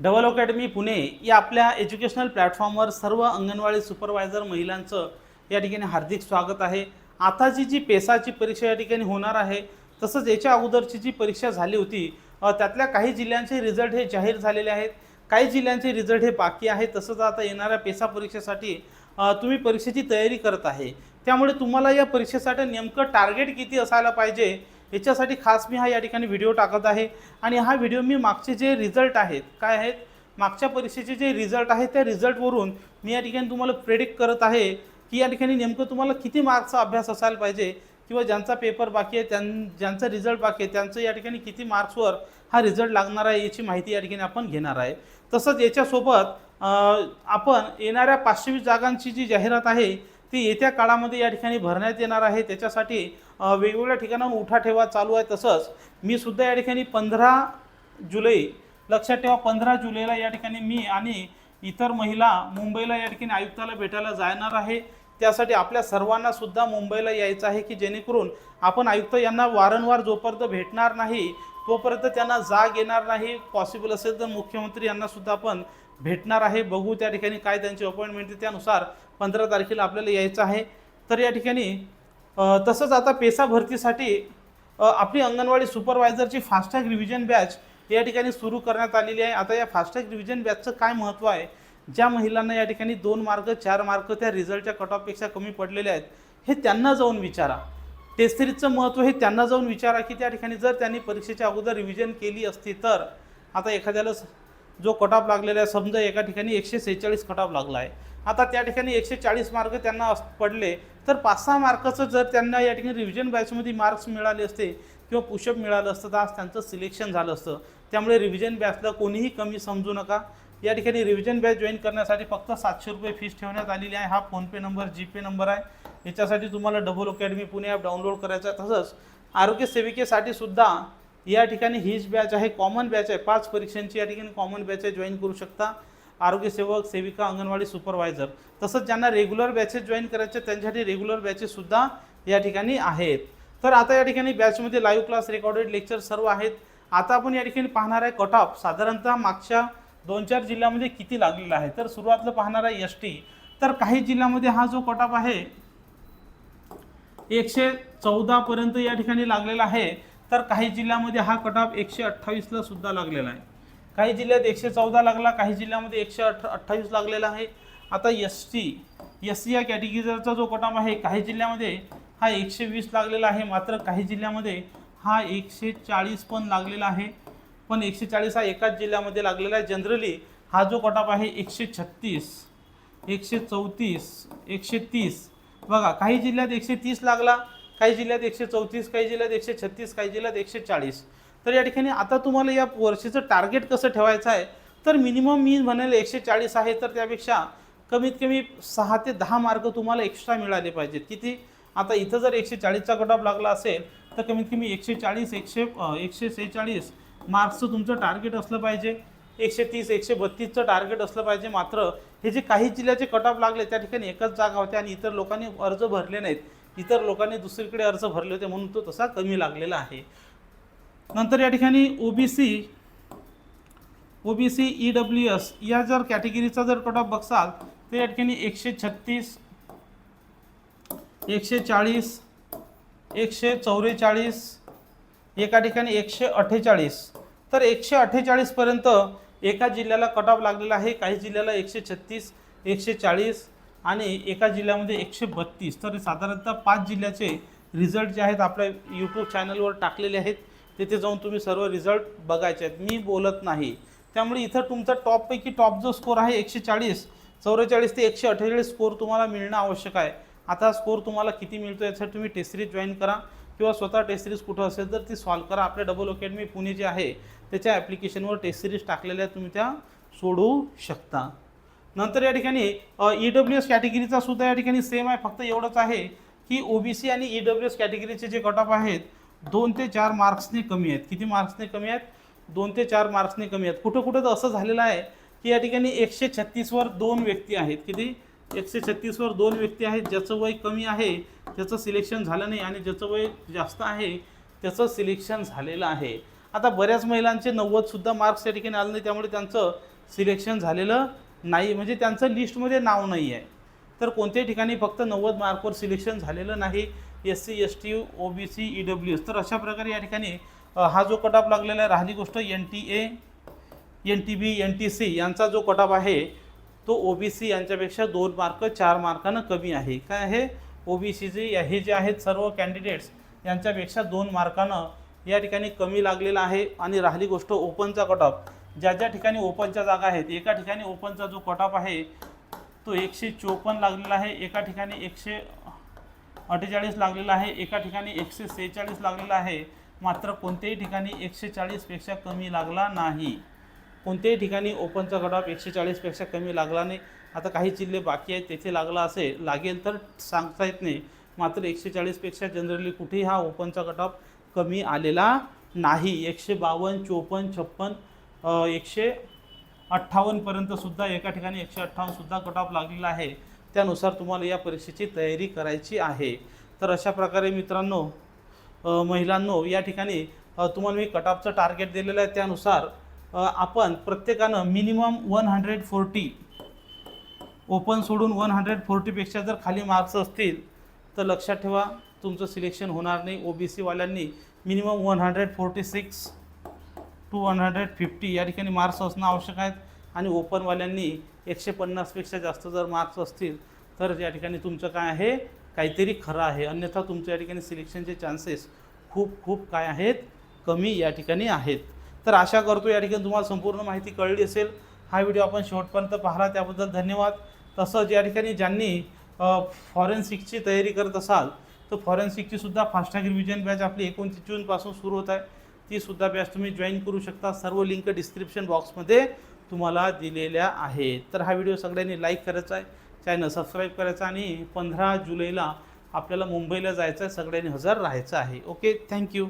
Double academy Pune या आपल्या educational प्लॅटफॉर्मवर सर्व अंगणवाडी सुपरवायझर महिलांचं या ठिकाणी हार्दिक स्वागत आहे. आताची जी पेसाची परीक्षा या ठिकाणी होणार आहे तसंच याच्या अगोदरची जी परीक्षा झाली होती त्यातल्या काही जिल्ह्यांचे रिझल्ट हे जाहीर झालेले आहेत. काही जिल्ह्यांचे रिझल्ट हे बाकी आहे तसंच आता येणाऱ्या पेसा परीक्षेसाठी तुम्ही परीक्षेची तयारी करत आहे. त्यामुळे तुम्हाला या परीक्षेसाठी नेमकं टार्गेट किती असायला पाहिजे? याच्यासाठी खास मी हा या ठिकाणी व्हिडिओ टाकत आहे. आणि हा व्हिडिओ मी मागचे जे रिझल्ट आहेत काय आहेत? मागच्या परीक्षेचे जे रिझल्ट आहेत त्या रिझल्टवरून मी या ठिकाणी तुम्हाला प्रेडिक्ट करत आहे की या ठिकाणी नेमकं तुम्हाला किती मार्क्सचा अभ्यास असायला पाहिजे किंवा ज्यांचा पेपर बाकी आहे त्यां ज्यांचा रिझल्ट बाकी आहे त्यांचं या ठिकाणी किती मार्क्सवर हा रिझल्ट लागणार आहे याची माहिती या ठिकाणी आपण घेणार आहे. तसंच याच्यासोबत आपण येणाऱ्या पाचशे वीस जागांची जी जाहिरात आहे ती येत्या काळामध्ये या ठिकाणी भरण्यात येणार आहे. त्याच्यासाठी वेगवेगळ्या ठिकाणाहून उठा ठेवा चालू आहे तसंच. मी सुद्धा या ठिकाणी पंधरा जुलै लक्षात ठेवा पंधरा जुलैला या ठिकाणी मी आणि इतर महिला मुंबईला या ठिकाणी आयुक्ताला भेटायला जाणार आहे. त्यासाठी आपल्या सर्वांना सुद्धा मुंबईला यायचं आहे की जेणेकरून आपण आयुक्त यांना वारंवार जोपर्यंत भेटणार नाही तोपर्यंत त्यांना जाग येणार नाही. पॉसिबल असेल तर मुख्यमंत्री यांना सुद्धा आपण भेटणार आहे. बघू त्या ठिकाणी काय त्यांची अपॉइंटमेंट त्यानुसार पंधरा तारखेला आपल्याला यायचं आहे. तर या ठिकाणी तसंच आता पेसा भरतीसाठी आपली अंगणवाडी सुपरवायझरची फास्टॅग रिव्हिजन बॅच या ठिकाणी सुरू करण्यात आलेली आहे. आता या फास्टॅग रिव्हिजन बॅचचं काय महत्त्व आहे? ज्या महिलांना या ठिकाणी दोन मार्क चार मार्क त्या रिझल्टच्या कट ऑफपेक्षा कमी पडलेले आहेत हे त्यांना जाऊन विचारा. टेस्ट सिरीजचं महत्त्व हे त्यांना जाऊन विचारा की त्या ठिकाणी जर त्यांनी परीक्षेच्या अगोदर रिव्हिजन केली असती तर आता एखाद्याला जो कटाप लागलेला आहे समजा एका ठिकाणी एकशे सेहेचाळीस कटाप लागला आहे. आता त्या ठिकाणी एकशे चाळीस मार्क त्यांना अस- पडले तर पाच सहा मार्काचं जर त्यांना या ठिकाणी रिव्हिजन बॅचमध्ये मार्क्स मिळाले असते किंवा पुशअप मिळालं असतं तर आज त्यांचं सिलेक्शन झालं असतं. त्यामुळे रिव्हिजन बॅचला कोणीही कमी समजू नका. या ठिकाणी रिव्हिजन बॅच जॉईन करण्यासाठी फक्त सातशे रुपये फीस ठेवण्यात आलेली आहे. हा फोनपे नंबर जीपे नंबर आहे. याच्यासाठी तुम्हाला double academy Pune app download करायचा आहे. तसंच आरोग्य सेविकेसाठी सुद्धा या ठिकाणी हीच बॅच आहे कॉमन बॅच आहे. पाच परीक्षांची या ठिकाणी कॉमन बॅच आहे जॉईन करू शकता. आरोग्यसेवक सेविका अंगणवाडी सुपरवायझर तसंच ज्यांना रेग्युलर बॅचेस जॉईन करायचे त्यांच्यासाठी रेग्युलर बॅचेससुद्धा या ठिकाणी आहेत. तर आता या ठिकाणी बॅचमध्ये लाईव्ह क्लास रेकॉर्डेड लेक्चर सर्व आहेत. आता आपण या ठिकाणी पाहणार आहे कट ऑफ साधारणतः मागच्या दोन चार जिल्ह्यामध्ये किती लागलेला आहे? तर सुरुवातीला पाहणार आहे एस टी तर काही जिल्ह्यामध्ये हा जो कट ऑफ आहे एकशे चौदापर्यंत या ठिकाणी लागलेला आहे. तर काही जिल्ह्यामध्ये हा कट ऑफ एकशे अठ्ठावीसला सुद्धा लागलेला आहे. काही जिल्ह्यात एकशे चौदा लागला काही जिल्ह्यामध्ये एकशे अठ अठ्ठावीस लागलेला आहे. आता एस टी एस सी या कॅटेगरीचा जो कट ऑफ आहे काही जिल्ह्यामध्ये हा एकशे वीस लागलेला आहे. मात्र काही जिल्ह्यामध्ये हा एकशे चाळीस पण लागलेला आहे. पण एकशे चाळीस हा एकाच जिल्ह्यामध्ये लागलेला आहे. जनरली हा जो कट ऑफ आहे एकशे छत्तीस एकशे चौतीस एकशे तीस. बघा काही जिल्ह्यात एकशे तीस लागला काही जिल्ह्यात एकशे चौतीस काही जिल्ह्यात एकशे छत्तीस काही जिल्ह्यात एकशे चाळीस. तर या ठिकाणी आता तुम्हाला या वर्षीचं टार्गेट कसं ठेवायचं आहे? तर मिनिमम मी म्हणेल एकशे चाळीस आहे तर त्यापेक्षा कमीत कमी सहा ते दहा मार्क तुम्हाला एक्स्ट्रा मिळाले पाहिजेत. किती? आता इथं जर एकशे चाळीसचा कट ऑफ लागला असेल तर कमीत कमी एकशे चाळीस एकशे एकशे सेहेचाळीस मार्क्सचं तुमचं टार्गेट असलं पाहिजे. एकशे तीस एकशे बत्तीसचं टार्गेट असलं पाहिजे. मात्र हे जे काही जिल्ह्याचे कट ऑफ लागले त्या ठिकाणी एकच जागा होत्या आणि इतर लोकांनी अर्ज भरले नाहीत. इतर लोकांनी दुसरीकडे अर्ज भरले होते म्हणून तो तसा कमी लागलेला आहे. नंतर या ठिकाणी OBC OBC E W S या जर कॅटेगरीचा जर कट ऑफ बघसाल तर या ठिकाणी एकशे छत्तीस एकशे चाळीस एकशे चौवेचाळीस एका ठिकाणी एकशे अठ्ठेचाळीस. तर एकशे अठ्ठेचाळीसपर्यंत एका जिल्ह्याला कट ऑफ लागलेला आहे काही जिल्ह्याला एकशे छत्तीस एकशे चाळीस आणि एका जिल्ह्यामध्ये एकशे बत्तीस. तर साधारणतः पाच जिल्ह्याचे रिझल्ट जे आहेत आपल्या यूट्यूब चॅनलवर टाकलेले आहेत. तिथे जाऊन तुम्ही सर्व रिझल्ट बघायचे आहेत. मी बोलत नाही. त्यामुळे इथं तुमचा टॉपपैकी टॉप जो स्कोर आहे एकशे चाळीस चौवेचाळीस ते एकशे अठ्ठेचाळीस स्कोर तुम्हाला मिळणं आवश्यक आहे. आता स्कोर तुम्हाला किती मिळतो यासाठी तुम्ही टेस्ट सिरीज जॉईन करा किंवा स्वतः टेस्ट सिरीज कुठं असेल तर ती सॉल्व करा. आपल्या डबल अकॅडमी पुणे जे आहे त्याच्या ॲप्लिकेशनवर टेस्ट सिरीज टाकलेल्या तुम्ही त्या सोडवू शकता. नंतर या ठिकाणी ई डब्ल्यू एस कॅटेगरीचा सुद्धा या ठिकाणी सेम आहे. फक्त एवढंच आहे की ओबीसी आणि ई डब्ल्यू एस कॅटेगरीचे जे कट ऑफ आहेत दोन ते चार मार्क्सने कमी आहेत. किती मार्क्सने कमी आहेत? दोन ते चार मार्क्सने कमी आहेत. कुठं कुठं तर असं झालेलं आहे की या ठिकाणी एकशे छत्तीसवर दोन व्यक्ती आहेत. किती? एकशे छत्तीसवर दोन व्यक्ती आहेत. ज्याचं वय कमी आहे त्याचं सिलेक्शन झालं नाही आणि ज्याचं वय जास्त आहे त्याचं सिलेक्शन झालेलं आहे. आता बऱ्याच महिलांचे नव्वदसुद्धा मार्क्स या ठिकाणी आले नाही त्यामुळे त्यांचं सिलेक्शन झालेलं नाही म्हणजे त्यांचं लिस्टमध्ये नाव नाही आहे तर कोणत्याही ठिकाणी फक्त नव्वद मार्कवर सिलेक्शन झालेलं नाही S C S T O B C E W S तर अशा प्रकारे या ठिकाणी हा जो कट ऑफ लागलेला आहे राहिली गोष्ट N T A N T B N T C यांचा जो कट ऑफ आहे तो ओ बी सी यांच्यापेक्षा दोन मार्क चार मार्कानं कमी आहे. काय आहे? ओ बी सीचे हे जे आहेत सर्व कॅन्डिडेट्स यांच्यापेक्षा दोन मार्कानं या ठिकाणी कमी लागलेला आहे आणि राहिली गोष्ट ओपनचा कट ऑफ ज्या ज्या ठिकाणी ओपनच्या जागा आहेत एका ठिकाणी ओपनचा जो कटॉप आहे तो एकशे चोपन्न लागलेला आहे एका ठिकाणी एकशे अठ्ठेचाळीस लागलेला आहे एका ठिकाणी एकशे सेहेचाळीस लागलेला आहे मात्र कोणत्याही ठिकाणी एकशे चाळीसपेक्षा कमी लागला नाही. कोणत्याही ठिकाणी ओपनचा कटॉप एकशे चाळीसपेक्षा कमी लागला नाही. आता काही जिल्हे बाकी आहेत तेथे लागला असेल लागेल तर सांगता येत नाही. मात्र एकशे चाळीसपेक्षा जनरली कुठेही हा ओपनचा कटॉप कमी आलेला नाही. एकशे बावन्न चोपन्न छप्पन एकशे अठ्ठावन्नपर्यंत सुद्धा एका ठिकाणी एकशे अठ्ठावन्नसुद्धा कट ऑफ लागलेला आहे. त्यानुसार तुम्हाला या परीक्षेची तयारी करायची आहे. तर अशा प्रकारे मित्रांनो महिलांनो या ठिकाणी तुम्हाला मी कट ऑफचं टार्गेट दिलेलं आहे. त्यानुसार आपण प्रत्येकानं minimum one hundred forty open सोडून वन हंड्रेड फोर्टीपेक्षा जर खाली मार्क्स असतील तर लक्षात ठेवा तुमचं सिलेक्शन होणार नाही. O B सीवाल्यांनी minimum one hundred forty six to one hundred fifty या ठिकाणी मार्क्स असणं आवश्यक आहेत. आणि ओपनवाल्यांनी एकशे पन्नासपेक्षा जास्त जर मार्क्स असतील तर या ठिकाणी तुमचं काय आहे? काहीतरी खरं आहे. अन्यथा तुमच्या या ठिकाणी सिलेक्शनचे चान्सेस खूप खूप काय आहेत? कमी या ठिकाणी आहेत. तर आशा करतो या ठिकाणी तुम्हाला संपूर्ण माहिती कळली असेल. हा व्हिडिओ आपण शेवटपर्यंत पाहिला त्याबद्दल धन्यवाद. तसंच या ठिकाणी ज्यांनी फॉरेन्सिकची तयारी करत असाल तर फॉरेन्सिकची सुद्धा फास्टॅग रिव्हिजन बॅच आपली एकोणतीस जूनपासून सुरू होत आहे. ती सुद्धा बॅच तुम्ही जॉईन करू शकता. सर्व लिंक डिस्क्रिप्शन बॉक्समध्ये तुम्हाला दिलेल्या आहेत. तर हा व्हिडिओ सगळ्यांनी लाईक करायचा आहे. चॅनल सबस्क्राईब करायचा आणि पंधरा जुलैला आपल्याला मुंबईला जायचं आहे. सगळ्यांनी हजर राहायचं आहे. Okay thank you